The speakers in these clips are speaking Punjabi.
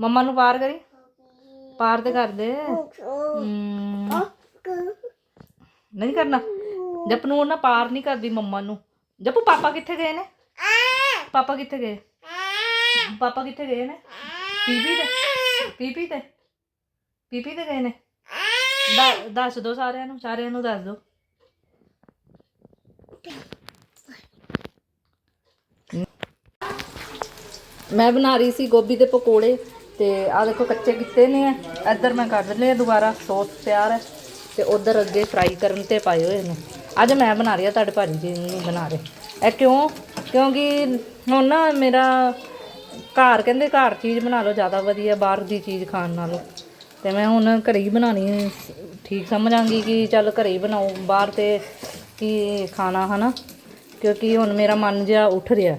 ਮੰਮਾ ਨੂੰ ਪਾਰ ਕਰੀ? ਪਾਰ ਤੇ ਕਰ ਦੇ। ਹਮ, ਨਹੀਂ ਕਰਨਾ। ਜਪ ਨੂੰ ਨਾ ਪਾਰ ਨਹੀਂ ਕਰਦੀ ਮੰਮਾ ਨੂੰ। ਜਪੂ ਪਾਪਾ ਕਿੱਥੇ ਗਏ ਨੇ? ਪਾਪਾ ਕਿੱਥੇ ਗਏ? ਪਾਪਾ ਕਿੱਥੇ ਗਏ ਨੇ? ਪੀਪੀ ਤੇ ਪੀਪੀ ਤੇ ਪੀਪੀ ਤੇ ਗਏ ਨੇ? ਦ- ਦੱਸ ਦੋ ਸਾਰਿਆਂ ਨੂੰ ਸਾਰਿਆਂ ਨੂੰ ਦੱਸ ਦੋ। ਮੈਂ ਬਣਾ ਰਹੀ ਸੀ ਗੋਭੀ ਦੇ ਪਕੌੜੇ। ਤੇ ਆ ਦੇਖੋ ਕੱਚੇ ਕੀਤੇ ਨੇ ਇੱਧਰ ਮੈਂ ਕੱਢ ਲਏ ਦੁਬਾਰਾ ਸੌਸ ਤਿਆਰ ਹੈ ਤੇ ਉਧਰ ਅੱਗੇ ਫਰਾਈ ਕਰਨ ਤੇ ਪਾਏ ਹੋਏ ਨੇ। ਅੱਜ ਮੈਂ ਬਣਾ ਰਹੀ ਆ, ਤੁਹਾਡੇ ਭਾਜੀ ਜੀ ਨਹੀਂ ਬਣਾ ਰਹੇ। ਇਹ ਕਿਉਂ? ਕਿਉਂਕਿ ਹੁਣ ਨਾ ਮੇਰਾ ਘਰ, ਕਹਿੰਦੇ ਘਰ ਚੀਜ਼ ਬਣਾ ਲਓ, ਜ਼ਿਆਦਾ ਵਧੀਆ, ਬਾਹਰ ਦੀ ਚੀਜ਼ ਖਾਣ ਨਾਲੋਂ। ਤੇ ਮੈਂ ਹੁਣ ਘਰੇ ਹੀ ਬਣਾਣੀ ਠੀਕ ਸਮਝਾਂਗੀ ਕਿ ਚੱਲ ਘਰੇ ਹੀ ਬਣਾਓ ਬਾਹਰ ਤੇ ਕੀ ਖਾਣਾ, ਹਨਾ? ਕਿਉਂਕਿ ਹੁਣ ਮੇਰਾ ਮਨ ਜਿਹਾ ਉੱਠ ਰਿਹਾ।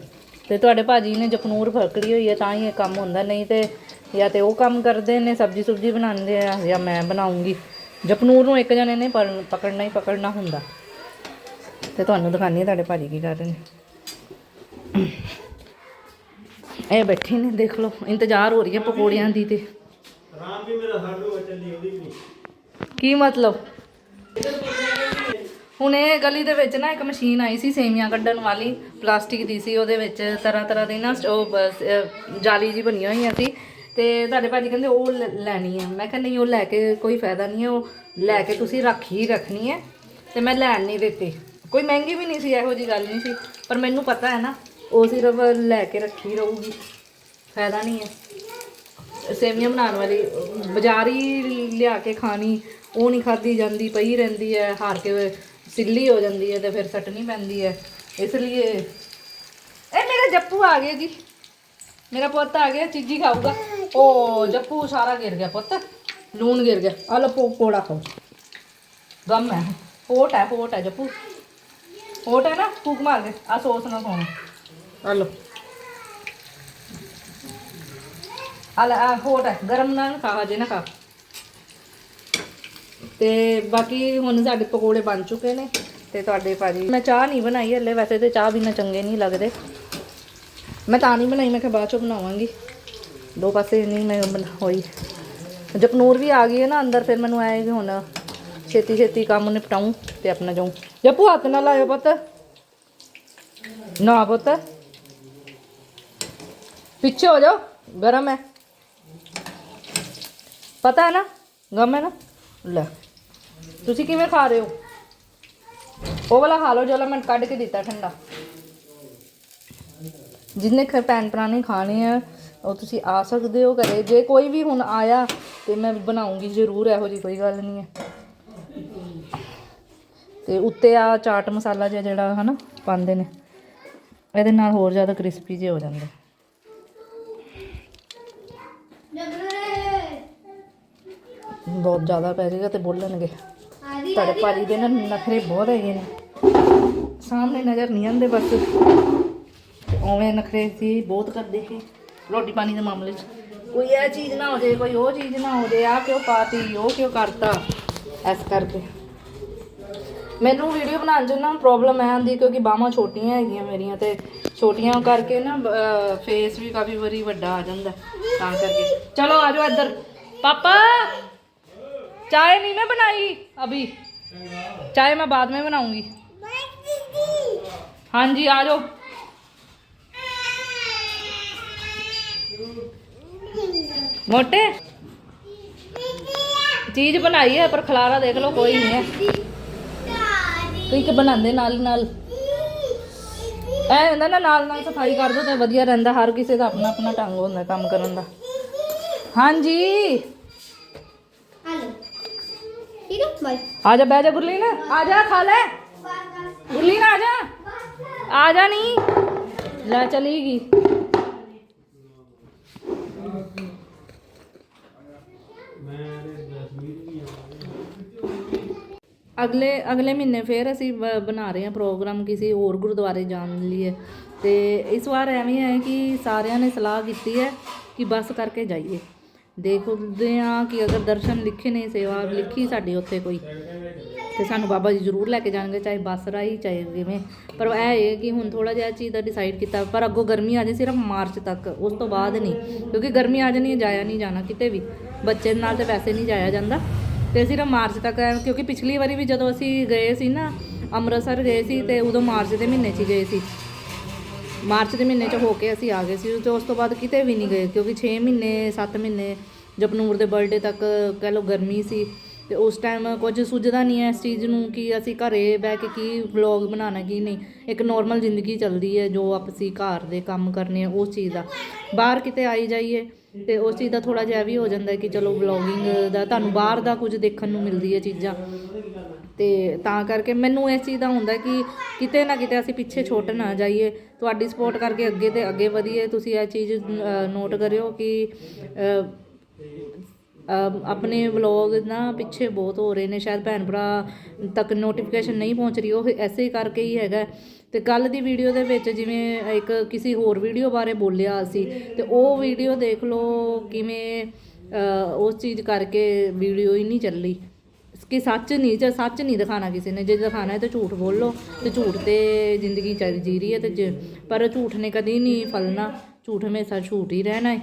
ਤੇ ਤੁਹਾਡੇ ਭਾਜੀ ਨੇ ਜਪਨੂਰ ਫੜਕੜੀ ਹੋਈ ਹੈ ਤਾਂ ਹੀ ਇਹ ਕੰਮ ਹੁੰਦਾ। ਨਹੀਂ ਤੇ ਜਾਂ ਤੇ ਉਹ ਕੰਮ ਕਰਦੇ ਨੇ ਸਬਜੀ ਸੁਬਜੀ ਬਣਾਉਂਦੇ ਆ ਜਾਂ ਮੈਂ ਬਣਾਉਂਗੀ। ਜਪਨੂਰ ਨੂੰ ਇੱਕ ਜਣੇ ਨੇ ਪਕੜਨਾ ਹੀ ਪਕੜਨਾ ਹੁੰਦਾ। ਤੇ ਤੁਹਾਨੂੰ ਦਿਖਾਣੀ ਤੁਹਾਡੇ ਭਾਜੀ ਕੀ ਕਰ ਰਹੇ ਨੇ। ਇਹ ਬੈਠੇ ਨੇ ਦੇਖ ਲਓ ਇੰਤਜ਼ਾਰ ਹੋ ਰਹੀ ਹੈ ਪਕੌੜਿਆਂ ਦੀ ਤੇ। ਰਾਮ ਵੀ ਮੇਰਾ ਸਾਡੂ ਚੱਲੀ ਉਹਦੀ ਕੀ ਮਤਲਬ? ਹੁਣ ਇਹ ਗਲੀ ਦੇ ਵਿੱਚ ਨਾ ਇੱਕ ਮਸ਼ੀਨ ਆਈ ਸੀ ਸੇਮੀਆਂ ਕੱਢਣ ਵਾਲੀ ਪਲਾਸਟਿਕ ਦੀ ਸੀ ਉਹਦੇ ਵਿੱਚ ਤਰ੍ਹਾਂ ਤਰ੍ਹਾਂ ਦੀ ਨਾ ਉਹ ਜਾਲੀ ਜੀ ਬਣੀਆਂ ਹੋਈਆਂ ਸੀ। ਤੇ ਤੁਹਾਡੇ ਭਾਜੀ ਕਹਿੰਦੇ ਉਹ ਲੈ- ਲੈਣੀ ਹੈ ਮੈਂ ਕਿਹਾ ਨਹੀਂ, ਉਹ ਲੈ ਕੇ ਕੋਈ ਫਾਇਦਾ ਨਹੀਂ ਹੈ ਉਹ ਲੈ ਕੇ ਤੁਸੀਂ ਰੱਖ ਹੀ ਰੱਖਣੀ ਹੈ ਤੇ ਮੈਂ ਲੈਣ ਨਹੀਂ ਦਿੱਤੀ। ਕੋਈ ਮਹਿੰਗੀ ਵੀ ਨਹੀਂ ਸੀ, ਇਹੋ ਜੀ ਗੱਲ ਨਹੀਂ ਸੀ, ਪਰ ਮੈਨੂੰ ਪਤਾ ਹੈ ਨਾ, ਉਹ ਸਿਰਫ ਲੈ ਕੇ ਰੱਖੀ ਰਹੂਗੀ, ਫਾਇਦਾ ਨਹੀਂ ਹੈ ਸੇਵੀਆਂ ਬਣਾਉਣ ਵਾਲੀ, ਬਾਜ਼ਾਰੀ ਲਿਆ ਕੇ ਖਾਣੀ, ਉਹ ਨਹੀਂ ਖਾਦੀ ਜਾਂਦੀ, ਪਈ ਰਹਿੰਦੀ ਹੈ, ਹਾਰ ਕੇ ਸਿੱਲੀ ਹੋ ਜਾਂਦੀ ਹੈ ਤੇ ਫਿਰ ਸੱਟਣੀ ਪੈਂਦੀ ਹੈ, ਇਸ ਲਈ ਇਹ ਮੇਰਾ ਜੱਪੂ ਆ ਗਿਆ ਜੀ। ਮੇਰਾ ਪੁੱਤ ਆ ਗਿਆ, ਚੀਜੀ ਖਾਊਗਾ। ਓ, ਜੱਪੂ, ਸਾਰਾ ਗਿਰ ਗਿਆ ਪੁੱਤ। ਲੂਣ ਗਿਰ ਗਿਆ। ਆ ਲੋ ਪੋੜਾ ਖਾਓ। ਗਮ ਹੈ। ਪੋਟ ਹੈ ਪੋਟ ਹੈ, ਜੱਪੂ। ਹੋਟ ਹੈ ਨਾ, ਫੂਕ ਮਾਰ ਦੇ। ਆ ਸੌਸ ਨਾਲ ਖਾਣਾ ਆ ਲੋ ਆ ਲੈ, ਆ ਹੋਟ ਹੈ। ਗਰਮ ਨਾਲ ਖਾ ਜੇ ਨਾ ਖਾ। ਤੇ ਬਾਕੀ ਹੁਣ ਸਾਡੇ ਪਕੌੜੇ ਬਣ ਚੁੱਕੇ ਨੇ। ਤੇ ਤੁਹਾਡੇ ਭਾਜੀ ਮੈਂ ਚਾਹ ਨਹੀਂ ਬਣਾਈ ਹਲੇ, ਵੈਸੇ ਤੇ ਚਾਹ ਬਿਨਾ ਚੰਗੇ ਨਹੀਂ ਲੱਗਦੇ। ਮੈਂ ਤਾਂ ਨਹੀਂ ਬਣਾਈ, ਮੈਂ ਕਿਹਾ ਬਾਅਦ ਚੋਂ ਬਣਾਵਾਂਗੀ। ਦੋ ਪਾਸੇ ਨਹੀਂ ਮੈਂ ਬਣਾ ਹੋਈ। ਜਪਨੂਰ ਵੀ ਆ ਗਈ ਹੈ ਨਾ ਅੰਦਰ, ਫਿਰ ਮੈਨੂੰ ਆਏ ਹੁਣ ਛੇਤੀ ਛੇਤੀ ਕੰਮ ਨਿਪਟਾਉਂ ਤੇ ਆਪਣਾ ਜਾਉਂ ਜਪੂ ਹੱਥ ਨਾਲ ਲਾਇਓ ਪੁੱਤ। ਨਾ ਪੁੱਤ। ਪਿੱਛੇ ਹੋ ਜਾਓ, ਗਰਮ ਹੈ। ਪਤਾ ਹੈ ਨਾ, ਗਮ ਹੈ ਨਾ? ਲੈ, ਤੁਸੀਂ ਕਿਵੇਂ ਖਾ ਰਹੇ ਹੋ? ਉਹ ਵਾਲਾ ਖਾ ਲਓ ਜਿਹੜਾ ਮੈਂ ਕੱਢ ਕੇ ਦਿੱਤਾ ਠੰਡਾ। ਜਿੰਨੇ ਖ ਭੈਣ ਭਰਾ ਨੇ ਖਾਣੇ ਆ ਉਹ ਤੁਸੀਂ ਆ ਸਕਦੇ ਹੋ ਘਰੇ। ਜੇ ਕੋਈ ਵੀ ਹੁਣ ਆਇਆ ਤੇ ਮੈਂ ਬਣਾਉਂਗੀ ਜ਼ਰੂਰ ਇਹੋ ਜੀ ਕੋਈ ਗੱਲ ਨਹੀਂ ਹੈ। ਤੇ ਉੱਤੇ ਆ ਚਾਟ ਮਸਾਲਾ ਜਿਹਾ ਜਿਹੜਾ ਹਨਾ ਪਾਉਂਦੇ ਨੇ। ਇਹਦੇ ਨਾਲ ਹੋਰ ਜ਼ਿਆਦਾ ਕ੍ਰਿਸਪੀ ਜਿਹੇ ਹੋ ਜਾਂਦੇ। ਬਹੁਤ ਜ਼ਿਆਦਾ ਪੈ ਜਾਏਗਾ ਤੇ ਬੋਲਣਗੇ। ਤੁਹਾਡੇ ਭਾਜੀ ਦੇ ਨਾ ਨਖਰੇ ਬਹੁਤ ਹੈਗੇ ਨੇ। ਸਾਹਮਣੇ ਨਜ਼ਰ ਨਹੀਂ ਆਉਂਦੇ ਬਸ। ਉਵੇਂ ਨਖਰੇ ਸੀ ਬਹੁਤ ਕਰਦੇ ਸੀ ਰੋਟੀ ਪਾਣੀ ਦੇ ਮਾਮਲੇ 'ਚ ਕੋਈ ਇਹ ਚੀਜ਼ ਨਾ ਹੋ ਜਾਏ ਕੋਈ ਉਹ ਚੀਜ਼ ਨਾ ਹੋ ਜਾਏ ਆ ਕਿਉਂ ਪਾਤੀ ਉਹ ਕਿਉਂ ਕਰਤਾ ਐਸ ਕਰਕੇ ਮੈਨੂੰ ਵੀਡੀਓ ਬਣਾਉਣ 'ਚ ਨਾ ਪ੍ਰੋਬਲਮ ਐ ਆਉਂਦੀ ਕਿਉਂਕਿ ਬਾਹਾਂ ਛੋਟੀਆਂ ਹੈਗੀਆਂ ਮੇਰੀਆਂ ਤੇ ਛੋਟੀਆਂ ਕਰਕੇ ਨਾ ਫੇਸ ਵੀ ਕਾਫੀ ਵਾਰੀ ਵੱਡਾ ਆ ਜਾਂਦਾ ਤਾਂ ਕਰਕੇ ਚਲੋ ਆ ਜਾਓ ਇੱਧਰ ਪਾਪਾ चाय नहीं मैं बनाई अभी चाय मैं बाद में बनाऊंगी हाँ जी आ जाओ ਮੋਟੇ? ਚੀਜ਼ ਬਣਾਈ ਹੈ ਪਰ ਖਲਾਰਾ ਦੇਖ ਲਓ ਕੋਈ ਨਹੀਂ ਹੈ ਤੁਸੀਂ ਕਿ ਬਣਾਉਂਦੇ ਨਾਲ ਨਾਲ। ਐ ਹੁੰਦਾ ਨਾ ਨਾਲ ਨਾਲ ਸਫ਼ਾਈ ਕਰ ਦੋ ਤੇ ਵਧੀਆ ਰਹਿੰਦਾ ਹਰ ਕਿਸੇ ਦਾ ਆਪਣਾ ਆਪਣਾ ਢੰਗ ਹੁੰਦਾ ਕੰਮ ਕਰਨ ਦਾ। ਹਾਂਜੀ। ਠੀਕ ਹੈ ਬਾਈ ਆ ਜਾ ਬਹਿ ਜਾ ਖਾ ਲੈ। ਗੁਰਲੀ ਨਾ ਜਾ। ਆ ਜਾ ਨਹੀਂ ਲੈ ਚਲੀ ਗਈ। ਅਗਲੇ ਅਗਲੇ ਮਹੀਨੇ ਫੇਰ ਅਸੀਂ ਬ- ਬਣਾ ਰਹੇ ਹਾਂ ਪ੍ਰੋਗਰਾਮ ਕਿਸੇ ਹੋਰ ਗੁਰਦੁਆਰੇ ਜਾਣ ਲਈ। ਤੇ ਇਸ ਵਾਰ ਐਵੇਂ ਹੈ ਕਿ ਸਾਰਿਆਂ ਨੇ ਸਲਾਹ ਕੀਤੀ ਹੈ ਕਿ ਬੱਸ ਕਰਕੇ ਜਾਈਏ। ਦੇਖਦੇ ਹਾਂ ਕਿ ਅਗਰ ਦਰਸ਼ਨ ਲਿਖੇ ਨੇ, ਸੇਵਾ ਲਿਖੀ ਸਾਡੀ ਉੱਥੇ ਕੋਈ, ਤੇ ਸਾਨੂੰ ਬਾਬਾ ਜੀ ਜ਼ਰੂਰ ਲੈ ਕੇ ਜਾਣਗੇ, ਚਾਹੇ ਬੱਸ ਰਾਹੀਂ, ਚਾਹੇ ਜਿਵੇਂ ਪਰ ਇਹ ਹੈ ਕਿ ਹੁਣ ਥੋੜਾ ਜਿਹਾ ਚੀਜ਼ ਦਾ ਡਿਸਾਈਡ ਕੀਤਾ, ਪਰ ਅੱਗੋਂ ਗਰਮੀ ਆ ਜੇ ਸਿਰਫ ਮਾਰਚ ਤੱਕ, ਉਸ ਤੋਂ ਬਾਅਦ ਨਹੀਂ। ਕਿਉਂਕਿ ਗਰਮੀ ਆ ਜਾਣੀ ਜਾਇਆ ਨਹੀਂ ਜਾਣਾ ਕਿਤੇ ਵੀ। ਬੱਚੇ ਨਾਲ ਤੇ ਵੈਸੇ ਨਹੀਂ ਜਾਇਆ ਜਾਂਦਾ। ਤੇ ਨਾ ਮਾਰਚ ਤੱਕ ਕਿਉਂਕਿ ਪਿਛਲੀ ਵਾਰੀ ਵੀ ਜਦੋਂ ਅਸੀਂ ਗਏ ਸੀ ਨਾ, ਅੰਮ੍ਰਿਤਸਰ ਗਏ ਸੀ ਤੇ ਉਦੋਂ ਮਾਰਚ ਦੇ ਮਹੀਨੇ 'ਚ ਹੀ ਗਏ ਸੀ। ਮਾਰਚ ਦੇ ਮਹੀਨੇ 'ਚ ਹੋ ਕੇ ਅਸੀਂ ਆ ਗਏ ਸੀ, ਤੇ ਉਸ ਤੋਂ ਬਾਅਦ ਕਿਤੇ ਵੀ ਨਹੀਂ ਗਏ, ਕਿਉਂਕਿ 6 ਮਹੀਨੇ 7 ਮਹੀਨੇ ਜਪਨੂਰ ਦੇ ਬਰਥਡੇ ਤੱਕ, ਕਹਿ ਲਓ ਗਰਮੀ ਸੀ। ਤੇ ਉਸ ਟਾਈਮ ਕੁਝ ਸੁੱਝਦਾ ਨਹੀਂ ਹੈ ਇਸ ਚੀਜ਼ ਨੂੰ ਕਿ ਅਸੀਂ ਘਰੇ ਬਹਿ ਕੇ ਕੀ ਵਲੌਗ ਬਣਾਉਣਾ ਕੀ ਨਹੀਂ। ਇੱਕ ਨੋਰਮਲ ਜ਼ਿੰਦਗੀ ਚੱਲਦੀ ਹੈ ਜੋ ਆਪਸੀ ਘਰ ਦੇ ਕੰਮ ਕਰਨੇ ਉਸ ਚੀਜ਼ ਦਾ। ਬਾਹਰ ਕਿਤੇ ਆਈ ਜਾਈਏ ਤੇ ਉਸ ਚੀਜ਼ ਦਾ ਥੋੜਾ ਜਿਹਾ ਵੀ ਹੋ ਜਾਂਦਾ ਕਿ ਚਲੋ ਵਲੌਗਿੰਗ ਦਾ ਤੁਹਾਨੂੰ ਬਾਹਰ ਦਾ ਕੁਝ ਦੇਖਣ ਨੂੰ ਮਿਲਦੀ ਹੈ ਚੀਜ਼ਾਂ। ਤੇ ਤਾਂ ਕਰਕੇ ਮੈਨੂੰ ਇਸ ਚੀਜ਼ ਦਾ ਹੁੰਦਾ ਕਿ ਕਿਤੇ ਨਾ ਕਿਤੇ ਅਸੀਂ ਪਿੱਛੇ ਛੋਟ ਨਾ ਜਾਈਏ। ਤੁਹਾਡੀ ਸਪੋਰਟ ਕਰਕੇ ਅੱਗੇ ਤੇ ਅੱਗੇ ਵਧੀਏ। ਤੁਸੀਂ ਇਹ ਚੀਜ਼ ਨੋਟ ਕਰਿਓ ਕਿ ਆਪਣੇ ਵਲੌਗ ਨਾ ਪਿੱਛੇ ਬਹੁਤ ਹੋ ਰਹੇ ਨੇ, ਸ਼ਾਇਦ ਭੈਣ ਭਰਾ ਤੱਕ ਨੋਟੀਫਿਕੇਸ਼ਨ ਨਹੀਂ ਪਹੁੰਚ ਰਹੀ, ਉਹ ਐਸੇ ਕਰਕੇ ਹੀ ਹੈਗਾ। ਤੇ ਕੱਲ ਦੀ ਵੀਡੀਓ ਦੇ ਵਿੱਚ ਜਿਵੇਂ ਇੱਕ ਕਿਸੇ ਹੋਰ ਵੀਡੀਓ ਬਾਰੇ ਬੋਲਿਆ ਸੀ, ਤੇ ਉਹ ਵੀਡੀਓ ਦੇਖ ਲਓ ਕਿਵੇਂ ਉਸ ਚੀਜ਼ ਕਰਕੇ ਵੀਡੀਓ ਹੀ ਨਹੀਂ ਚੱਲੀ। ਕਿ ਸੱਚ ਨਹੀਂ, ਜੇ ਸੱਚ ਨਹੀਂ ਦਿਖਾਣਾ ਕਿਸੇ ਨੇ, ਜੇ ਦਿਖਾਣਾ ਹੈ ਤਾਂ ਝੂਠ ਬੋਲੋ, ਤੇ ਝੂਠ ਤੇ ਜ਼ਿੰਦਗੀ ਚੱਲ ਜੀ ਰਹੀ ਹੈ ਤੇ ਜੇ- ਪਰ ਝੂਠ ਨੇ ਕਦੀ ਨਹੀਂ ਫਲਣਾ, ਝੂਠ ਹਮੇਸ਼ਾ ਝੂਠ ਹੀ ਰਹਿਣਾ ਹੈ।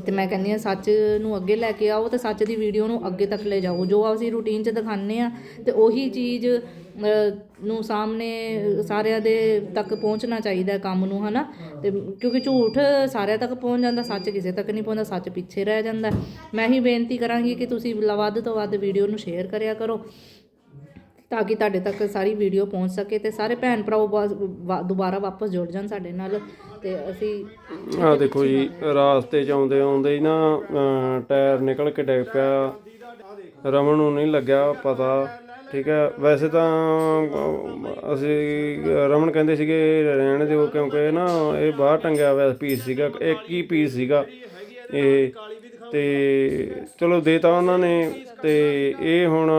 ਤੇ ਮੈਂ ਕਹਿੰਦੀ ਆ ਸੱਚ ਨੂੰ ਅੱਗੇ ਲੈ ਕੇ ਆਓ ਤੇ ਸੱਚ ਦੀ ਵੀਡੀਓ ਨੂੰ ਅੱਗੇ ਤੱਕ ਲੈ ਜਾਓ। ਜੋ ਅਸੀਂ ਰੂਟੀਨ 'ਚ ਦਿਖਾਉਂਦੇ ਆ ਤੇ ਉਹੀ ਚੀਜ਼ ਨੂੰ ਸਾਹਮਣੇ ਸਾਰਿਆਂ ਦੇ ਤੱਕ ਪਹੁੰਚਣਾ ਚਾਹੀਦਾ ਕੰਮ ਨੂੰ, ਹਨਾ? ਤੇ ਕਿਉਂਕਿ ਝੂਠ ਸਾਰਿਆਂ ਤੱਕ ਪਹੁੰਚ ਜਾਂਦਾ, ਸੱਚ ਕਿਸੇ ਤੱਕ ਨਹੀਂ ਪਹੁੰਚਦਾ, ਸੱਚ ਪਿੱਛੇ ਰਹਿ ਜਾਂਦਾ ਮੈਂ ਹੀ ਬੇਨਤੀ ਕਰਾਂਗੀ ਕਿ ਤੁਸੀਂ ਵੱਧ ਤੋਂ ਵੱਧ ਵੀਡੀਓ ਨੂੰ ਸ਼ੇਅਰ ਕਰਿਆ ਕਰੋ। ਤਾਂ ਕਿ ਤੁਹਾਡੇ ਤੱਕ ਸਾਰੀ ਵੀਡੀਓ ਪਹੁੰਚ ਸਕੇ ਤੇ ਸਾਰੇ ਭੈਣ ਭਰਾਓ ਵਾ- ਵਾ- ਦੁਬਾਰਾ ਵਾਪਸ ਜੁੜ ਜਾਣ ਸਾਡੇ ਨਾਲ ਤੇ ਅਸੀਂ ਆ ਦੇਖੋ ਜੀ ਰਾਸਤੇ ਚ ਆਉਂਦੇ ਆਉਂਦੇ ਹੀ ਨਾ ਅਹ, ਟਾਇਰ ਨਿਕਲ ਕੇ ਡਿੱਗ ਪਿਆ। ਰਮਨ ਨੂੰ ਨਹੀਂ ਲੱਗਿਆ ਪਤਾ ਠੀਕ ਹੈ। ਵੈਸੇ ਤਾਂ ਅਹ, ਅਸੀਂ ਰਮਨ ਕਹਿੰਦੇ ਸੀਗੇ ਰਹਿਣ ਦਿਓ ਕਿਉਂਕਿ ਨਾ ਇਹ ਬਾਹਰ ਟੰਗਿਆ ਹੋਇਆ ਪੀਸ ਸੀਗਾ ਇੱਕ ਹੀ ਪੀਸ ਸੀਗਾ। ਇਹ ਤੇ ਚਲੋ ਦੇਤਾ ਉਹਨਾਂ ਨੇ ਤੇ ਇਹ ਹੁਣ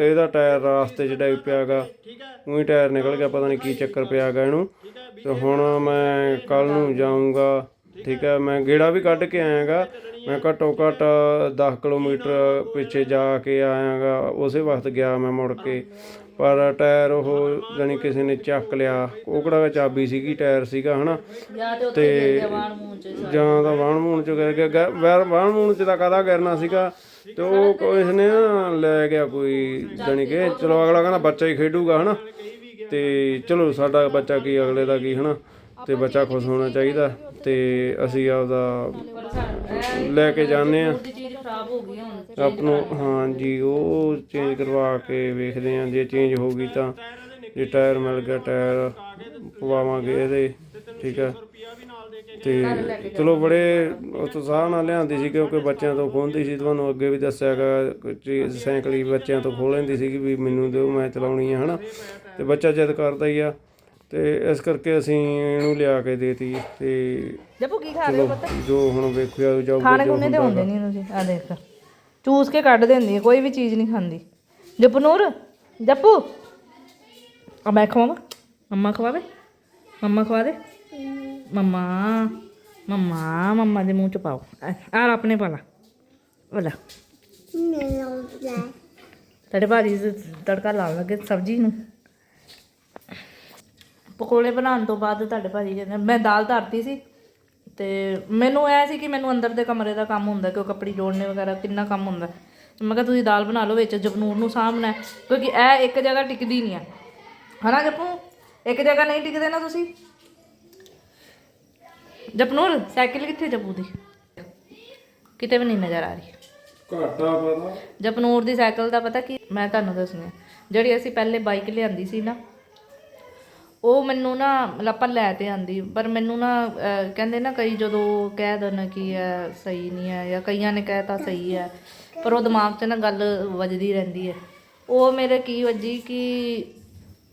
ਇਹਦਾ ਟਾਇਰ ਰਾਸਤੇ 'ਚ ਡਿੱਗ ਪਿਆਗਾ। ਉਹੀ ਟਾਇਰ ਨਿਕਲ ਗਿਆ, ਪਤਾ ਨਹੀਂ ਕੀ ਚੱਕਰ ਪਿਆਗਾ ਇਹਨੂੰ। ਤੇ ਹੁਣ ਮੈਂ ਕੱਲ ਨੂੰ ਜਾਊਂਗਾ, ਠੀਕ ਹੈ, ਮੈਂ ਗੇੜਾ ਵੀ ਕੱਢ ਕੇ ਆਇਆਗਾ। ਮੈਂ ਘੱਟੋ ਘੱਟ 10 ਕਿਲੋਮੀਟਰ ਪਿੱਛੇ ਜਾ ਕੇ ਆਇਆਗਾ, ਉਸੇ ਵਕਤ ਗਿਆ ਮੈਂ ਮੁੜ ਕੇ। ਪਰ ਟਾਇਰ ਉਹ ਜਾਣੀ ਕਿਸੇ ਨੇ ਚੱਕ ਲਿਆ। ਉਹ ਕਿਹੜਾ ਚਾਬੀ ਸੀਗੀ ਟਾਇਰ ਸੀਗਾ ਹਨਾ? ਤੇ ਜਾਂ ਤਾਂ ਵਾਣ ਮੂਣ ਚ ਗਿਰ ਗਿਆ। ਵਾਣ ਮੂਣ ਚ ਤਾਂ ਕਾਹਦਾ ਗਿਰਨਾ ਸੀਗਾ? ਤੇ ਉਹ ਕੋਈ ਨੇ ਲੈ ਗਿਆ ਕੋਈ ਜਾਣੀ ਕਿ ਚਲੋ ਅਗਲਾ ਕਹਿੰਦਾ ਬੱਚਾ ਹੀ ਖੇਡੂਗਾ ਹਨਾ? ਤੇ ਚਲੋ ਸਾਡਾ ਬੱਚਾ ਕੀ ਅਗਲੇ ਦਾ ਕੀ ਹਨਾ? ਤੇ ਬੱਚਾ ਖੁਸ਼ ਹੋਣਾ ਚਾਹੀਦਾ। ਤੇ ਅਸੀਂ ਆਪਦਾ ਲੈ ਕੇ ਜਾਂਦੇ ਆ। ਦੀ ਚੀਜ਼ ਖਰਾਬ ਹੋ ਗਈ ਹੁਣ। ਆਪ ਨੂੰ। ਹਾਂਜੀ ਉਹ ਚੇਂਜ ਕਰਵਾ ਕੇ ਵੇਖਦੇ ਆ ਜੇ ਚੇਂਜ ਹੋ ਗਈ ਤਾਂ ਜੇ ਟਾਇਰ ਮਿਲ ਗਿਆ ਟਾਇਰ ਪਵਾਵਾਂਗੇ ਇਹਦੇ ਠੀਕ ਹੈ। ਤੇ ਚਲੋ ਬੜੇ ਉਤਸ਼ਾਹ ਨਾਲ ਲਿਆਂਦੀ ਸੀ ਕਿਉਂਕਿ ਬੱਚਿਆਂ ਤੋਂ ਖੋਹਦੀ ਸੀ ਤੁਹਾਨੂੰ ਅੱਗੇ ਵੀ ਦੱਸਿਆਗਾ ਚੀਜ਼ ਸਾਈਕਲ ਹੀ ਬੱਚਿਆਂ ਤੋਂ ਖੋਹ ਲੈਂਦੀ ਸੀ ਵੀ ਮੈਨੂੰ ਦਿਓ ਮੈਂ ਚਲਾਉਣੀ ਆ ਹਨਾ। ਤੇ ਬੱਚਾ ਜਿੱਦ ਕਰਦਾ ਹੀ ਆ। ਤੇ ਇਸ ਕਰਕੇ ਅਸੀਂ ਇਹਨੂੰ ਲਿਆ ਕੇ ਦੇਤੀ ਤੇ ਜੱਪੂ ਕੀ ਖਾ ਰਹੇ ਹੋ ਪਤਾ? ਜੋ ਹੁਣ ਵੇਖਿਆ ਜਾਊਗਾ ਖਾਣੇ ਖੁਣੇ ਤੇ ਹੁੰਦੇ ਨਹੀਂ ਤੁਸੀਂ ਆ ਦੇਖ। ਚੂਸ ਕੇ ਕੱਢ ਦਿੰਦੀ ਹੈ ਕੋਈ ਵੀ ਚੀਜ਼ ਨਹੀਂ ਖਾਂਦੀ। ਜਪਨੂਰ ਜੱਪੂ। ਆ ਮੈਂ ਖਵਾਵਾਂ? ਮੰਮਾ ਖਵਾਵੇ? ਮੰਮਾ ਖਵਾ ਦੇ? ਮੰਮਾ ਮੰਮਾ ਮੰਮਾ ਦੇ ਮੂੰਹ ਚ ਪਾਓ। ਆ ਆਪਣੇ ਪਾਲਾ ਵਾਲਾ ਮੈਨੂੰ ਲੈ ਤੇਰੇ ਭਾਜੀ ਤੜਕਾ ਲਾਉਣ ਲੱਗੇ ਸਬਜ਼ੀ ਨੂੰ। ਪਕੌੜੇ ਬਣਾਉਣ ਤੋਂ ਬਾਅਦ ਤੁਹਾਡੇ ਭਾਜੀ ਕਹਿੰਦੇ, ਮੈਂ ਦਾਲ ਧਰਤੀ ਸੀ। ਤੇ ਮੈਨੂੰ ਐ ਸੀ ਕਿ ਮੈਨੂੰ ਅੰਦਰ ਦੇ ਕਮਰੇ ਦਾ ਕੰਮ ਹੁੰਦਾ ਕਿਉਂ ਕੱਪੜੀ ਜੋੜਨੇ ਵਗੈਰਾ ਕਿੰਨਾ ਕੰਮ ਹੁੰਦਾ। ਮੈਂ ਕਿਹਾ ਤੁਸੀਂ ਦਾਲ ਬਣਾ ਲਓ ਵਿੱਚ ਜਪਨੂਰ ਨੂੰ ਸਾਹਮਣਾ ਕਿਉਂਕਿ ਇਹ ਇੱਕ ਜਗ੍ਹਾ ਟਿਕਦੀ ਨਹੀਂ ਆ ਹਨਾ ਜਪੂ? ਇੱਕ ਜਗ੍ਹਾ ਨਹੀਂ ਟਿਕਦੇ ਨਾ ਤੁਸੀਂ? ਜਪਨੂਰ ਸਾਈਕਲ ਕਿੱਥੇ ਜਪੂ ਦੀ? ਕਿਤੇ ਵੀ ਨਹੀਂ ਨਜ਼ਰ ਆ ਰਹੀ। ਘਾਟਾ ਪਤਾ। ਜਪਨੂਰ ਦੀ ਸਾਈਕਲ ਦਾ ਪਤਾ ਕੀ? ਮੈਂ ਤੁਹਾਨੂੰ ਦੱਸਣੀ ਜਿਹੜੀ ਅਸੀਂ ਪਹਿਲੇ ਬਾਈਕ ਲਿਆਂਦੀ ਸੀ ਨਾ ਉਹ ਮੈਨੂੰ ਨਾ ਮਤਲਬ ਆਪਾਂ ਲੈ ਤੇ ਆਂਦੀ ਪਰ ਮੈਨੂੰ ਨਾ ਅਹ, ਕਹਿੰਦੇ ਨਾ ਕਈ ਜਦੋਂ ਕਹਿ ਦੇਣ ਕਿ ਇਹ ਸਹੀ ਨਹੀਂ ਹੈ ਜਾਂ ਕਈਆਂ ਨੇ ਕਹਿਤਾ ਸਹੀ ਹੈ ਪਰ ਉਹ ਦਿਮਾਗ 'ਚ ਨਾ ਗੱਲ ਵੱਜਦੀ ਰਹਿੰਦੀ ਹੈ। ਉਹ ਮੇਰੇ ਕੀ ਵੱਜੀ ਕਿ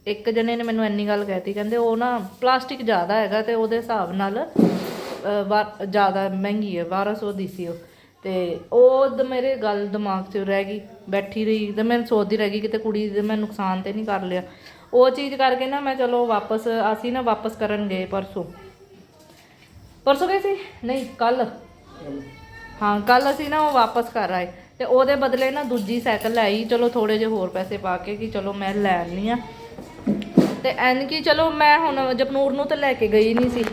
ਇੱਕ ਜਣੇ ਨੇ ਮੈਨੂੰ ਇੰਨੀ ਗੱਲ ਕਹਿਤੀ ਕਹਿੰਦੇ ਉਹ ਨਾ ਪਲਾਸਟਿਕ ਜ਼ਿਆਦਾ ਹੈਗਾ ਤੇ ਉਹਦੇ ਹਿਸਾਬ ਨਾਲ ਅਹ, ਵਾ- ਜ਼ਿਆਦਾ ਮਹਿੰਗੀ ਹੈ 1200 ਦੀ ਸੀ ਉਹ। ਤੇ ਉਹ ਦ- ਮੇਰੇ ਗੱਲ ਦਿਮਾਗ 'ਚ ਰਹਿ ਗਈ ਬੈਠੀ ਰਹੀ ਤੇ ਮੈਂ ਸੋਚਦੀ ਰਹਿ ਗਈ ਕਿਤੇ ਕੁੜੀ ਦੇ ਮੈਂ ਨੁਕਸਾਨ ਤੇ ਨਹੀਂ ਕਰ ਲਿਆ। ਉਹ ਚੀਜ਼ ਕਰਕੇ ਨਾ ਮੈਂ ਚਲੋ ਵਾਪਸ, ਅਸੀਂ ਨਾ ਵਾਪਸ ਕਰਨ ਗਏ ਪਰਸੋਂ। ਪਰਸੋਂ ਗਏ ਸੀ? ਨਹੀਂ ਕੱਲ ਹਾਂ ਕੱਲ ਅਸੀਂ ਨਾ ਉਹ ਵਾਪਸ ਕਰ ਆਏ। ਤੇ ਉਹਦੇ ਬਦਲੇ ਨਾ ਦੂਜੀ ਸਾਈਕਲ ਲੈ ਚਲੋ ਥੋੜੇ ਜਿਹੇ ਹੋਰ ਪੈਸੇ ਪਾ ਕੇ ਕਿ ਚਲੋ ਮੈਂ ਲੈ ਆਨੀ ਆ ਤੇ ਐਨ ਕਿ ਚਲੋ ਮੈਂ ਹੁਣ ਜਪਨੂਰ ਨੂੰ ਤਾਂ ਲੈ ਕੇ ਗਈ ਨਹੀਂ ਸੀ।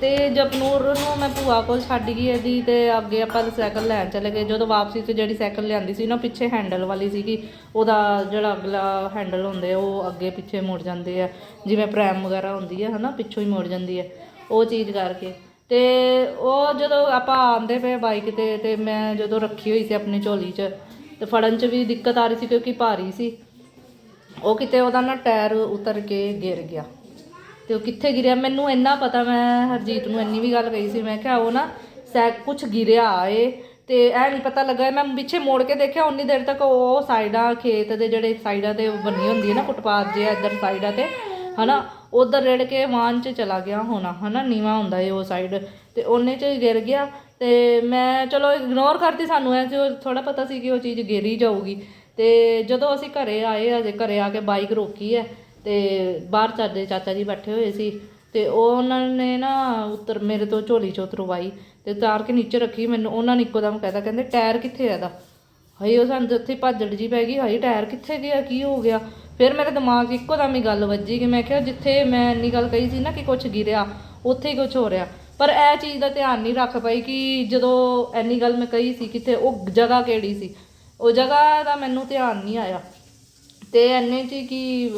ਤੇ ਜਪਨੂਰ ਨੂੰ ਮੈਂ ਭੂਆ ਕੋਲ ਛੱਡ ਗਈ ਇਹਦੀ ਤੇ ਅੱਗੇ ਆਪਾਂ ਸਾਈਕਲ ਲੈਣ ਚਲੇ ਗਏ। ਜਦੋਂ ਵਾਪਸੀ ਤੇ ਜਿਹੜੀ ਸਾਈਕਲ ਲਿਆਂਦੀ ਸੀ ਨਾ ਪਿੱਛੇ ਹੈਂਡਲ ਵਾਲੀ ਸੀਗੀ ਉਹਦਾ ਜਿਹੜਾ ਅਗਲਾ ਹੈਂਡਲ ਹੁੰਦੇ ਆ, ਉਹ ਅੱਗੇ ਪਿੱਛੇ ਮੁੜ ਜਾਂਦੇ ਆ। ਜਿਵੇਂ ਪ੍ਰੈਮ ਵਗੈਰਾ ਹੁੰਦੀ ਹੈ ਹਨਾ ਪਿੱਛੋਂ ਹੀ ਮੁੜ ਜਾਂਦੀ ਹੈ ਉਹ ਚੀਜ਼ ਕਰਕੇ। ਤੇ ਉਹ ਜਦੋਂ ਆਪਾਂ ਆਂਦੇ ਪਏ ਬਾਈਕ ਤੇ ਤੇ ਮੈਂ ਜਦੋਂ ਰੱਖੀ ਹੋਈ ਸੀ ਆਪਣੀ ਝੋਲੀ 'ਚ ਤੇ ਫੜਨ 'ਚ ਵੀ ਦਿੱਕਤ ਆ ਰਹੀ ਸੀ ਕਿਉਂਕਿ ਭਾਰੀ ਸੀ। ਉਹ ਕਿਤੇ ਉਹਦਾ ਨਾ ਟਾਇਰ ਉਤਰ ਕੇ ਗਿਰ ਗਿਆ। ਤੇ ਉਹ ਕਿੱਥੇ ਗਿਰਿਆ? ਮੈਨੂੰ ਇੰਨਾ ਪਤਾ, ਮੈਂ ਹਰਜੀਤ ਨੂੰ ਇੰਨੀ ਵੀ ਗੱਲ ਕਹੀ ਸੀ। ਮੈਂ ਕਿਹਾ ਉਹ ਨਾ ਸੈਕ ਕੁਝ ਗਿਰਿਆ ਏ ਤੇ ਐ ਨਹੀਂ ਪਤਾ ਲੱਗਾ। ਮੈਂ ਪਿੱਛੇ ਮੋੜ ਕੇ ਦੇਖਿਆ, ਉਨੀ ਦੇਰ ਤੱਕ ਉਹ ਸਾਈਡਾਂ, ਖੇਤ ਦੇ ਜਿਹੜੇ ਸਾਈਡਾਂ ਤੇ ਬੰਨੀ ਹੁੰਦੀ ਹੈ ਨਾ, ਫੁੱਟਪਾਥ ਜੇ ਇੱਧਰ ਸਾਈਡਾਂ ਤੇ, ਹਨਾ? ਉਧਰ ਰੇੜ ਕੇ ਵਾਹਨ 'ਚ ਚਲਾ ਗਿਆ ਹੋਣਾ, ਹਨਾ? ਨੀਵਾ ਹੁੰਦਾ ਏ ਉਹ ਸਾਈਡ ਤੇ ਉਹਨੇ 'ਚ ਗਿਰ ਗਿਆ ਤੇ ਮੈਂ ਚਲੋ ਇਗਨੋਰ ਕਰਤੀ ਸਾਨੂੰ ਐ ਜੋ ਥੋੜਾ ਪਤਾ ਸੀ ਕਿ ਉਹ ਚੀਜ਼ ਗਿਰ ਹੀ ਜਾਊਗੀ। ਤੇ ਜਦੋਂ ਅਸੀਂ ਘਰੇ ਆਏ ਅਜੇ ਘਰੇ ਆ ਕੇ ਬਾਈਕ ਰੋਕੀ ਹੈ ਅਤੇ ਬਾਹਰ ਚਾਚੇ ਚਾਚਾ ਜੀ ਬੈਠੇ ਹੋਏ ਸੀ ਅਤੇ ਉਹ ਉਹਨਾਂ ਨੇ ਨਾ ਉੱਤਰ ਮੇਰੇ ਤੋਂ ਝੋਲੀ ਚੋਂ ਉਤਰਵਾਈ ਅਤੇ ਉਤਾਰ ਕੇ ਨੀਚੇ ਰੱਖੀ ਮੈਨੂੰ, ਉਹਨਾਂ ਨੇ ਇੱਕੋ ਦਮ ਕਹਿਤਾ ਕਹਿੰਦੇ ਟਾਇਰ ਕਿੱਥੇ ਆ ਇਹਦਾ? ਹਾਏ, ਉਹ ਸਾਨੂੰ ਉੱਥੇ ਭੱਜੜ ਜੀ ਪੈ ਗਈ, ਹਾਏ, ਟਾਇਰ ਕਿੱਥੇ ਗਿਆ, ਕੀ ਹੋ ਗਿਆ? ਫਿਰ ਮੇਰੇ ਦਿਮਾਗ 'ਚ ਇੱਕੋ ਦਮ ਹੀ ਗੱਲ ਵੱਜੀ ਕਿ ਮੈਂ ਕਿਹਾ ਜਿੱਥੇ ਮੈਂ ਇੰਨੀ ਗੱਲ ਕਹੀ ਸੀ ਨਾ ਕਿ ਕੁਝ ਗਿਰਿਆ, ਉੱਥੇ ਹੀ ਕੁਝ ਹੋ ਰਿਹਾ। ਪਰ ਇਹ ਚੀਜ਼ ਦਾ ਧਿਆਨ ਨਹੀਂ ਰੱਖ ਪਾਈ ਕਿ ਜਦੋਂ ਇੰਨੀ ਗੱਲ ਮੈਂ ਕਹੀ ਸੀ ਕਿਤੇ, ਉਹ ਜਗ੍ਹਾ ਕਿਹੜੀ ਸੀ? ਉਹ ਜਗ੍ਹਾ ਦਾ ਮੈਨੂੰ ਧਿਆਨ ਨਹੀਂ ਆਇਆ। ਤੇ ਐਨੇ ਚ ਕਿ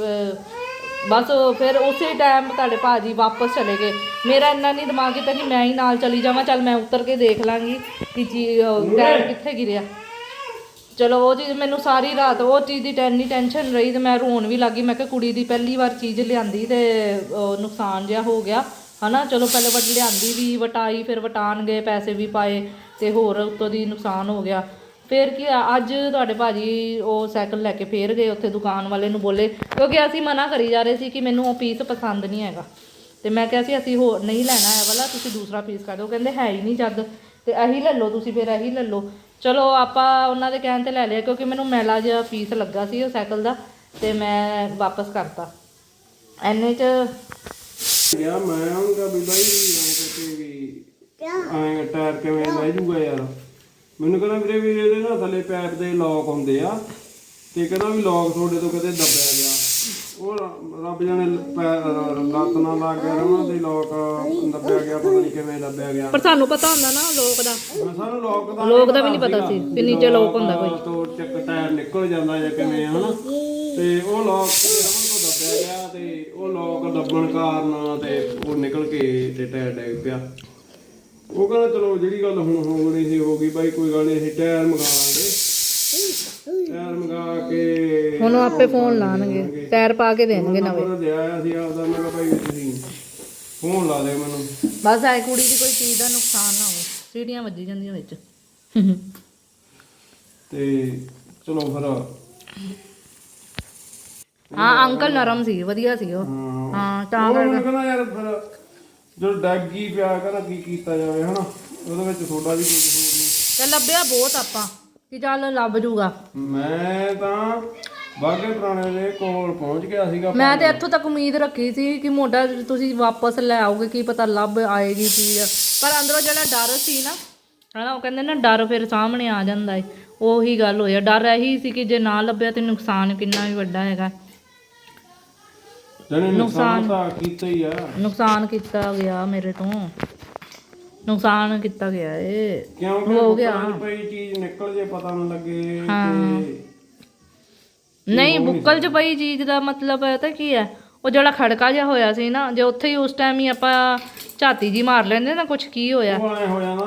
ਬਸ ਫਿਰ ਉਸੇ ਟਾਈਮ ਤੁਹਾਡੇ ਭਾਜੀ ਵਾਪਸ ਚਲੇ ਗਏ। ਮੇਰਾ ਇੰਨਾ ਨਹੀਂ ਦਿਮਾਗ ਕੀਤਾ ਕਿ ਮੈਂ ਹੀ ਨਾਲ ਚਲੀ ਜਾਵਾਂ ਚੱਲ ਮੈਂ ਉਤਰ ਕੇ ਦੇਖ ਲਾਂਗੀ ਕਿ ਜੀ ਟਾਇਰ ਕਿੱਥੇ ਗਿਰਿਆ। ਚਲੋ ਉਹ ਚੀਜ਼ ਮੈਨੂੰ ਸਾਰੀ ਰਾਤ ਉਹ ਚੀਜ਼ ਦੀ ਟੈਨੀ ਟੈਨਸ਼ਨ ਰਹੀ ਤੇ ਮੈਂ ਰੋਣ ਵੀ ਲੱਗੀ ਮੈਂ ਕਿਹਾ ਕੁੜੀ ਦੀ ਪਹਿਲੀ ਵਾਰ ਚੀਜ਼ ਲਿਆਂਦੀ ਤੇ ਨੁਕਸਾਨ ਜਿਹਾ ਹੋ ਗਿਆ। ਹਨਾ ਚਲੋ ਪਹਿਲੇ ਵਟ ਲਿਆਂਦੀ ਵੀ ਵਟਾਈ ਫਿਰ ਵਟਾਣ ਗਏ ਪੈਸੇ ਵੀ ਪਾਏ ਤੇ ਹੋਰ ਉੱਤੋਂ ਦੀ ਨੁਕਸਾਨ ਹੋ ਗਿਆ। ਫਿਰ ਕੀ ਆ, ਅੱਜ ਤੁਹਾਡੇ ਭਾਜੀ ਉਹ ਸਾਈਕਲ ਲੈ ਕੇ ਫੇਰ ਗਏ ਉੱਥੇ ਦੁਕਾਨ ਵਾਲੇ ਨੂੰ ਬੋਲੇ ਕਿਉਂਕਿ ਅਸੀਂ ਮਨਾ ਕਰੀ ਜਾ ਰਹੇ ਸੀ ਕਿ ਮੈਨੂੰ ਉਹ ਪੀਸ ਪਸੰਦ ਨਹੀਂ ਹੈਗਾ। ਤੇ ਮੈਂ ਕਿਹਾ ਸੀ ਅਸੀਂ ਹੋਰ ਨਹੀਂ ਲੈਣਾ ਹੈ ਵਾਲਾ ਤੁਸੀਂ ਦੂਸਰਾ ਪੀਸ ਕਰ ਦਿਓ। ਕਹਿੰਦੇ ਹੈ ਹੀ ਨਹੀਂ ਜਦ ਤੇ ਇਹੀ ਲੈ ਲਓ ਤੁਸੀਂ ਫਿਰ ਇਹੀ ਲੈ ਲਓ। ਚਲੋ ਆਪਾਂ ਉਹਨਾਂ ਦੇ ਕਹਿਣ ਤੇ ਲੈ ਲਿਆ ਕਿਉਂਕਿ ਮੈਨੂੰ ਮੈਲਾ ਜਿਹਾ ਪੀਸ ਲੱਗਾ ਸੀ ਉਹ ਸਾਈਕਲ ਦਾ ਤੇ ਮੈਂ ਵਾਪਸ ਕਰਤਾ। ਐਨੇ ਚ ਗਿਆ ਮੈਂ ਆਉਂਗਾ ਵੀ ਬਾਈ ਐਂ ਕਰਕੇ ਵੀ ਐਂ ਟਾਇਰ ਕਿਵੇਂ ਬਹਿ ਜੂਗਾ ਯਾਰ? ਮੈਨੂੰ ਕਹਿੰਦਾ ਵੀਰੇ ਵੀ ਇਹਦੇ ਨਾ ਥੱਲੇ ਪੈਪ ਦੇ ਲੌਕ ਹੁੰਦੇ ਆ ਤੇ ਕਹਿੰਦਾ ਵੀ ਲੌਕ ਤੁਹਾਡੇ ਤੋਂ ਕਦੇ ਦੱਬਿਆ ਗਿਆ। ਉਹ ਰੱਬ ਜਾਣੇ ਲੱਤ ਨਾਲ ਲੱਗ ਗਿਆ ਰਮਾ ਤੇ ਲੌਕ ਦੱਬਿਆ ਗਿਆ ਪਤਾ ਨਹੀਂ ਕਿਵੇਂ ਦੱਬਿਆ ਗਿਆ। ਪਰ ਸਾਨੂੰ ਪਤਾ ਹੁੰਦਾ ਨਾ ਲੋਕ ਦਾ। ਸਾਨੂੰ ਲੌਕ ਦਾ ਲੋਕ ਦਾ ਵੀ ਨਹੀਂ ਪਤਾ ਸੀ ਵੀ ਨੀਚੇ ਲੋਕ ਹੁੰਦਾ ਕੋਈ। ਤੋਂ ਚੱਕ ਟਾਇਰ ਨਿਕਲ ਜਾਂਦਾ ਜਾਂ ਕਿਵੇਂ ਹਨਾ? ਤੇ ਉਹ ਲੌਕ ਤੋਂ ਦੱਬਿਆ ਗਿਆ ਤੇ ਉਹ ਲੌਕ ਦੱਬਣ ਕਾਰਨ ਤੇ ਉਹ ਨਿਕਲ ਕੇ ਤੇ ਟਾਇਰ ਡਿੱਗ ਪਿਆ। ਉਹ ਕਹਿੰਦਾ ਚਲੋ ਜਿਹੜੀ ਗੱਲ ਹੁਣ ਹੋਣੀ ਸੀ ਹੋ ਗਈ ਬਾਈ ਕੋਈ ਗੱਲ ਨਹੀਂ ਅਸੀਂ ਟਾਇਰ ਮੰਗਾ ਲਾਂਗੇ। ਟਾਇਰ ਮੰਗਾ ਕੇ ਹੁਣ ਉਹ ਆਪੇ ਫੋਨ ਲਾਣਗੇ ਟਾਇਰ ਪਾ ਕੇ ਦੇਣਗੇ ਨਵੇਂ। ਨੰਬਰ ਦੇ ਆਇਆ ਸੀ ਆਪਦਾ ਮੈਂ ਕਿਹਾ ਭਾਈ ਤੁਸੀਂ ਫੋਨ ਲਾ ਦੇ ਮੈਨੂੰ। ਬਸ ਐ ਕੁੜੀ ਦੀ ਕੋਈ ਚੀਜ਼ ਦਾ ਨੁਕਸਾਨ ਨਾ ਹੋਵੇ ਸੀੜੀਆਂ ਵੱਜੀ ਜਾਂਦੀਆਂ ਵਿੱਚ। ਤੇ ਚਲੋ ਫਿਰ। ਹਾਂ ਅੰਕਲ ਨਰਮ ਸੀ ਵਧੀਆ ਸੀ ਉਹ। ਹਾਂ। ਤਾਂ ਉਹ ਮੈਨੂੰ ਕਹਿੰਦਾ ਯਾਰ ਫਿਰ ਜਦੋਂ ਡੱਗ ਹੀ ਪਿਆ ਕਹਿੰਦਾ ਕੀ ਕੀਤਾ ਜਾਵੇ ਹਨਾ? ਉਹਦੇ ਵਿੱਚ ਤੁਹਾਡਾ ਵੀ ਕੋਈ ਕਸੂਰ ਨਹੀਂ। ਤੇ ਲੱਭਿਆ ਬਹੁਤ ਆਪਾਂ ਕਿ ਚੱਲ ਲੱਭ ਜੂਗਾ। ਮੈਂ ਤਾਂ ਬਾਗੇ ਪੁਰਾਣੇ ਦੇ ਕੋਲ ਪਹੁੰਚ ਗਿਆ ਸੀਗਾ ਮੈਂ ਤੇ ਇੱਥੋਂ ਤੱਕ ਉਮੀਦ ਰੱਖੀ ਸੀ ਕਿ ਮੋਢਾ ਤੁਸੀਂ ਵਾਪਸ ਲੈ ਆਓਗੇ ਕੀ ਪਤਾ ਲੱਭ ਆਏਗੀ ਚੀਜ਼। ਪਰ ਅੰਦਰੋਂ ਜਿਹੜਾ ਡਰ ਸੀ ਨਾ ਹਨਾ ਉਹ ਕਹਿੰਦੇ ਨਾ ਡਰ ਫਿਰ ਸਾਹਮਣੇ ਆ ਜਾਂਦਾ ਏ। ਉਹੀ ਗੱਲ ਹੋਈ ਆ ਡਰ ਇਹੀ ਸੀ ਕਿ ਜੇ ਨਾ ਲੱਭਿਆ ਤੇ ਨੁਕਸਾਨ ਕਿੰਨਾ ਵੀ ਵੱਡਾ ਹੈਗਾ। ਜਣੇ ਨੁਕਸਾਨ ਤਾਂ ਕੀਤਾ ਹੀ ਆ। ਨੁਕਸਾਨ ਕੀਤਾ ਗਿਆ ਮੇਰੇ ਤੋਂ। ਨੁਕਸਾਨ ਕੀਤਾ ਗਿਆ ਏ। ਕਿਉਂਕਿ ਹੋ ਗਿਆ। ਪਈ ਚੀਜ਼ ਨਿਕਲ ਜੇ ਪਤਾ ਨਾ ਲੱਗੇ। ਤੇ ਨਹੀਂ ਬੁੱਕਲ 'ਚ ਪਈ ਚੀਜ਼ ਦਾ ਮਤਲਬ ਹੈ ਤਾਂ ਕੀ ਹੈ ਉਹ ਜਿਹੜਾ ਖੜਕਾ ਜਿਹਾ ਹੋਇਆ ਸੀ ਨਾ ਜੇ ਉੱਥੇ ਹੀ ਉਸ ਟਾਈਮ ਹੀ ਆਪਾਂ ਝਾਤੀ ਜੀ ਮਾਰ ਲੈਂਦੇ ਨਾ ਕੁਝ ਕੀ ਹੋਇਆ?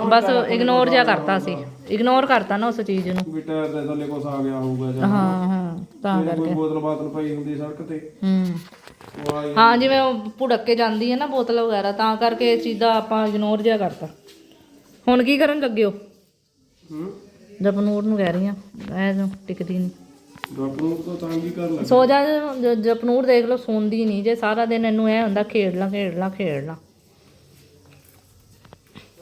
ਬਸ ਇਗਨੋਰ ਜਿਹਾ ਕਰਤਾ ਸੀ। ਇਗਨੋਰ ਕਰਤਾ ਨਾ ਉਸ ਚੀਜ਼ ਨੂੰ। ਵੀ ਟਾਇਰ ਦੇ ਥੱਲੇ ਕੁਛ ਆ ਗਿਆ ਹੋਊਗਾ ਜਾਂ ਹਾਂ ਹਾਂ ਤਾਂ ਜੇ ਕੋਈ ਬੋਤਲ ਬਾਤਲ ਪਈ ਹੁੰਦੀ ਸੜਕ ਤੇ। ਹੂੰ। ਉਹ ਆਈ ਹਾਂ ਜਿਵੇਂ ਉਹ ਭੁੜਕ ਕੇ ਜਾਂਦੀ ਹੈ ਨਾ ਬੋਤਲ ਵਗੈਰਾ ਤਾਂ ਕਰਕੇ ਇਹ ਚੀਜ਼ ਦਾ ਆਪਾਂ ਇਗਨੋਰ ਜਿਹਾ ਕਰਤਾ। ਹੁਣ ਕੀ ਕਰਨ ਲੱਗੇ ਹੋ? ਹੂੰ। ਜਪਨੂਰ ਨੂੰ ਕਹਿ ਰਹੀ ਆ ਐ ਜੋ ਟਿਕਦੀ ਨਹੀਂ ਬਾਪੂ ਨੂੰ ਤਾਂ ਤੰਗ ਹੀ ਕਰ ਲੱਗ? ਸੋ ਜਾ ਜ- ਜਪਨੂਰ ਦੇਖ ਲਓ ਸੌਂਦੀ ਨਹੀਂ ਜੇ ਸਾਰਾ ਦਿਨ ਇਹਨੂੰ ਐ ਹੁੰਦਾ ਖੇਡ ਲਾਂ ਖੇਡ ਲਾਂ ਖੇਡ ਲਾਂ।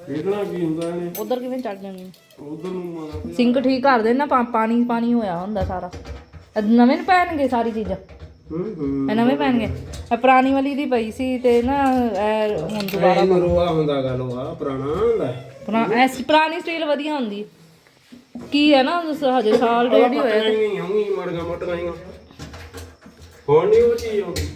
ਖੇਡਣਾ ਕੀ ਹੁੰਦਾ ਇਹਨੇ। ਉਧਰ ਕਿਵੇਂ ਚੜ ਜਾਂਦੀ ਉਧਰ ਨੂੰ ਮਾਰਾ ਸਿੰਕ ਠੀਕ ਕਰ ਦੇ ਨਾ ਪਾ- ਪਾਣੀ ਪਾਣੀ ਹੋਇਆ ਹੁੰਦਾ ਸਾਰਾ। ਇਹ ਨਵੇਂ ਨੀ ਪੈਣਗੇ ਸਾਰੀ ਚੀਜ਼ਾਂ? ਹੂੰ ਹੂੰ ਇਹ ਨਵੇਂ ਪੈਣਗੇ ਇਹ ਪੁਰਾਣੀ ਵਾਲੀ ਦੀ ਪਈ ਸੀ ਤੇ ਨਾ ਇਹ ਹੁਣ ਦੁਬਾਰਾ ਇਹ ਹੁੰਦਾ ਗਾ ਲੋਹਾ ਪੁਰਾਣਾ ਹੁੰਦਾ। ਪੁਰਾ- ਐਸ ਪੁਰਾਣੀ ਸਟੀਲ ਵਧੀਆ ਹੁੰਦੀ। ਕੀ ਹੈ ਨਾ ਹਜੇ ਸਾਲ ਡੇਢ ਹੀ ਹੋਇਆ ਪੱਟੀਆਂ ਹੀ ਆਉਂਗੀ ਮੜੀਆਂ ਮਟੀਆਂ ਹੀ ਹੁਣ ਨਹੀਂ ਉਹ ਚੀਜ਼ ਆਉਂਦੀ।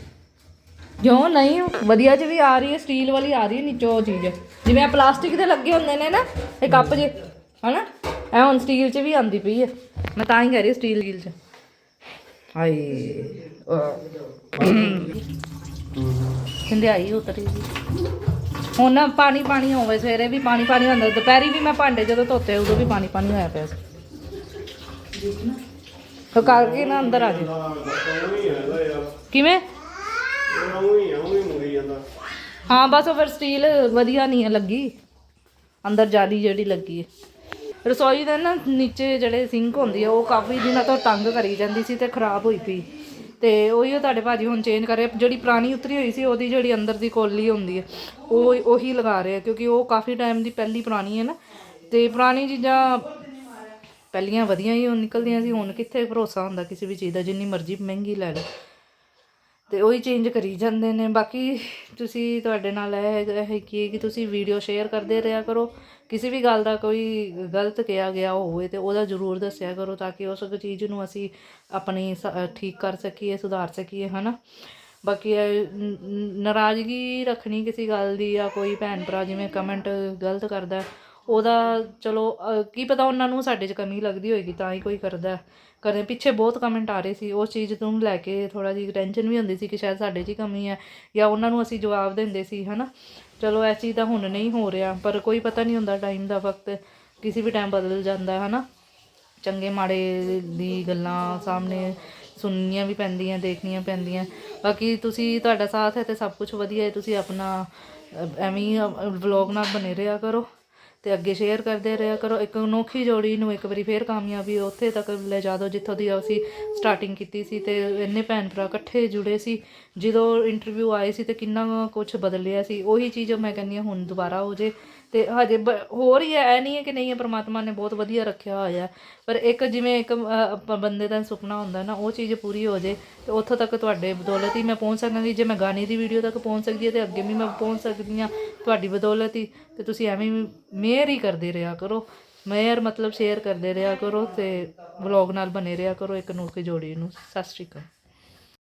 ਜਿਉਂ ਨਹੀਂ, ਵਧੀਆ ਚ ਵੀ ਆ ਰਹੀ ਹੈ ਸਟੀਲ ਵਾਲੀ ਆ ਰਹੀ ਹੈ ਨੀਚੋਂ ਉਹ ਚੀਜ਼। ਜਿਵੇਂ ਆ ਪਲਾਸਟਿਕ ਦੇ ਲੱਗੇ ਹੁੰਦੇ ਨੇ ਨਾ, ਇਹ ਕੱਪ ਜੇ, ਹਨਾ? ਇਹ ਹੁਣ ਸਟੀਲ ਚ ਵੀ ਆਂਦੀ ਪਈ ਹੈ। ਮੈਂ ਤਾਂ ਹੀ ਕਹਿ ਰਹੀ ਸਟੀਲ ਗੀਲ ਚ। ਹਾਏ ਕਹਿੰਦੇ ਆਈ ਉਤਰੀ ਜੀ। ਹੁਣ ਨਾ ਪਾਣੀ ਪਾਣੀ ਹੋਵੇ ਸਵੇਰੇ ਵੀ ਪਾਣੀ ਪਾਣੀ ਹੁੰਦਾ ਦੁਪਹਿਰੀ ਵੀ ਮੈਂ ਭਾਂਡੇ ਜਦੋਂ ਧੋਤੇ, ਉਦੋਂ ਵੀ ਪਾਣੀ ਪਾਣੀ ਹੋਇਆ ਪਿਆ ਸੀ। ਤਾਂ ਕਰਕੇ ਨਾ ਅੰਦਰ ਆ ਜਾ ਕਿਵੇਂ ਇਹ ਉਹੀ ਆ ਉਹੀ ਮੁੜੀ ਜਾਂਦਾ ਹਾਂ, ਬਸ ਉਹ ਫਿਰ ਸਟੀਲ ਵਧੀਆ ਨਹੀਂ ਹੈ ਲੱਗੀ। ਅੰਦਰ ਜਾਲੀ ਜਿਹੜੀ ਲੱਗੀ ਹੈ। ਰਸੋਈ ਦੇ ਨਾ ਨੀਚੇ ਜਿਹੜੇ ਸਿੰਕ ਹੁੰਦੀ ਆ ਉਹ ਕਾਫੀ ਦਿਨਾਂ ਤੋਂ ਤੰਗ ਕਰੀ ਜਾਂਦੀ ਸੀ ਤੇ ਖਰਾਬ ਹੋਈ ਪਈ। ਤੇ ਉਹੀ ਉਹ ਤੁਹਾਡੇ ਭਾਜੀ ਹੁਣ ਚੇਂਜ ਕਰੇ ਜਿਹੜੀ ਪੁਰਾਣੀ ਉਤਰੀ ਹੋਈ ਸੀ, ਉਹਦੀ ਜਿਹੜੀ ਅੰਦਰ ਦੀ ਕੋਲੀ ਹੁੰਦੀ ਹੈ, ਉਹ ਉਹੀ ਲਗਾ ਰਹੇ ਆ, ਕਿਉਂਕਿ ਉਹ ਕਾਫੀ ਟਾਈਮ ਦੀ ਪਹਿਲੀ ਪੁਰਾਣੀ ਹੈ ਨਾ। ਤੇ ਪੁਰਾਣੀ ਚੀਜ਼ਾਂ ਪਹਿਲੀਆਂ ਵਧੀਆ ਹੀ ਨਿਕਲਦੀਆਂ ਸੀ, ਹੁਣ ਕਿੱਥੇ ਭਰੋਸਾ ਹੁੰਦਾ ਕਿਸੇ ਵੀ ਚੀਜ਼ ਦਾ, ਜਿੰਨੀ ਮਰਜ਼ੀ ਮਹਿੰਗੀ ਲੈ ਲਓ। ਤੇ ਉਹੀ ਚੇਂਜ ਕਰੀ ਜਾਂਦੇ ਨੇ। ਬਾਕੀ ਤੁਸੀਂ ਤੁਹਾਡੇ ਨਾਲ ਇਹ ਇਹ ਕੀ ਹੈ ਕਿ ਤੁਸੀਂ ਵੀਡੀਓ ਸ਼ੇਅਰ ਕਰਦੇ ਰਿਹਾ ਕਰੋ। ਕਿਸੇ ਵੀ ਗੱਲ ਦਾ ਕੋਈ ਗਲਤ ਕਿਹਾ ਗਿਆ ਹੋਵੇ ਤੇ ਉਹਦਾ ਜ਼ਰੂਰ ਦੱਸਿਆ ਕਰੋ ਤਾਂ ਕਿ ਉਸ ਚੀਜ਼ ਨੂੰ ਅਸੀਂ ਆਪਣੀ ਸ- ਠੀਕ ਕਰ ਸਕੀਏ, ਸੁਧਾਰ ਸਕੀਏ, ਹਨਾ। ਬਾਕੀ ਇਹ ਨਾਰਾਜ਼ਗੀ ਰੱਖਣੀ ਕਿਸੇ ਗੱਲ ਦੀ ਜਾਂ ਕੋਈ ਭੈਣ ਭਰਾ ਜਿਵੇਂ ਕਮੈਂਟ ਗਲਤ ਕਰਦਾ ਉਹਦਾ ਚਲੋ ਕੀ ਪਤਾ ਉਹਨਾਂ ਨੂੰ ਸਾਡੇ 'ਚ ਕਮੀ ਲੱਗਦੀ ਹੋਏਗੀ, ਤਾਂ ਹੀ ਕੋਈ ਕਰਦਾ। ਹੈ। ਕਦੇ ਪਿੱਛੇ ਬਹੁਤ ਕਮੈਂਟ ਆ ਰਹੇ ਸੀ, ਉਸ ਚੀਜ਼ ਨੂੰ ਲੈ ਕੇ ਥੋੜਾ ਜਿਹੀ ਟੈਨਸ਼ਨ ਵੀ ਹੁੰਦੀ ਸੀ ਕਿ ਸ਼ਾਇਦ ਸਾਡੇ 'ਚ ਹੀ ਕਮੀ ਹੈ ਜਾਂ ਉਹਨਾਂ ਨੂੰ ਅਸੀਂ ਜਵਾਬ ਦਿੰਦੇ ਸੀ, ਹਨਾ। ਚਲੋ, ਇਹ ਚੀਜ਼ ਤਾਂ ਹੁਣ ਨਹੀਂ ਹੋ ਰਿਹਾ, ਪਰ ਕੋਈ ਪਤਾ ਨਹੀਂ ਹੁੰਦਾ ਟਾਈਮ ਦਾ ਵਕਤ ਕਿਸੇ ਵੀ ਟਾਈਮ ਬਦਲ ਜਾਂਦਾ ਹੈ ਹਨਾ। ਚੰਗੇ ਮਾੜੇ ਦੀ ਗੱਲਾਂ ਸਾਹਮਣੇ ਸੁਣਨੀਆਂ ਵੀ ਪੈਂਦੀਆਂ, ਦੇਖਣੀਆਂ ਪੈਂਦੀਆਂ। ਬਾਕੀ ਤੁਸੀਂ, ਤੁਹਾਡਾ ਸਾਥ ਹੈ ਤੇ ਸਭ ਕੁਝ ਵਧੀਆ ਹੈ, ਤੁਸੀਂ ਆਪਣਾ ਐਵੇਂ ਹੀ ਵਲੌਗ ਨਾਲ ਬਣੇ ਰਿਹਾ ਕਰੋ। ਤੇ ਅੱਗੇ ਸ਼ੇਅਰ ਕਰਦੇ ਰਿਹਾ ਕਰੋ। ਇੱਕ ਅਨੋਖੀ ਜੋੜੀ ਨੂੰ ਇੱਕ ਵਾਰੀ ਫੇਰ ਕਾਮਯਾਬੀ ਉੱਥੇ ਤੱਕ ਲੈ ਜਾ ਦਿਓ, ਜਿੱਥੋਂ ਦੀ ਅਸੀਂ ਸਟਾਰਟਿੰਗ ਕੀਤੀ ਸੀ ਤੇ ਇੰਨੇ ਭੈਣ ਭਰਾ ਇਕੱਠੇ ਜੁੜੇ ਸੀ। ਜਦੋਂ ਇੰਟਰਵਿਊ ਆਏ ਸੀ ਤੇ ਕਿੰਨਾ ਕੁਝ ਬਦਲਿਆ ਸੀ। ਉਹੀ ਚੀਜ਼ ਮੈਂ ਕਹਿੰਦੀ ਹਾਂ, ਹੁਣ ਦੁਬਾਰਾ ਹੋ ਜੇ। ਤੇ ਹਜੇ ਬ- ਹੋਰ ਹੀ ਹੈ, ਇਹ ਨਹੀਂ ਹੈ ਕਿ ਨਹੀਂ ਹੈ, ਪ੍ਰਮਾਤਮਾ ਨੇ ਬਹੁਤ ਵਧੀਆ ਰੱਖਿਆ ਹੋਇਆ ਪਰ ਇੱਕ ਜਿਵੇਂ ਇੱਕ ਬੰਦੇ ਦਾ ਸੁਪਨਾ ਹੁੰਦਾ ਨਾ, ਉਹ ਚੀਜ਼ ਪੂਰੀ ਹੋ ਜੇ ਤੇ ਉੱਥੋਂ ਤੱਕ ਤੁਹਾਡੇ ਬਦੌਲਤ ਹੀ ਮੈਂ ਪਹੁੰਚ ਸਕਾਂਗੀ ਜੇ ਮੈਂ ਗਾਣੇ ਦੀ ਵੀਡੀਓ ਤੱਕ ਪਹੁੰਚ ਸਕਦੀ ਹਾਂ ਤੇ ਅੱਗੇ ਵੀ ਮੈਂ ਪਹੁੰਚ ਸਕਦੀ ਹਾਂ ਤੁਹਾਡੀ ਬਦੌਲਤ ਹੀ, ਤੇ ਤੁਸੀਂ ਐਵੇਂ ਹੀ ਮੇਅਰ ਹੀ ਕਰਦੇ ਰਿਹਾ ਕਰੋ। ਮੇਅਰ ਮਤਲਬ ਸ਼ੇਅਰ ਕਰਦੇ ਰਿਹਾ ਕਰੋ ਤੇ ਵਲੌਗ ਨਾਲ ਬਨੇ ਰਿਹਾ ਕਰੋ ਇੱਕ ਅਨੋਖੀ ਜੋੜੀ ਨੂੰ। ਸਤਿ ਸ਼੍ਰੀ ਅਕਾਲ।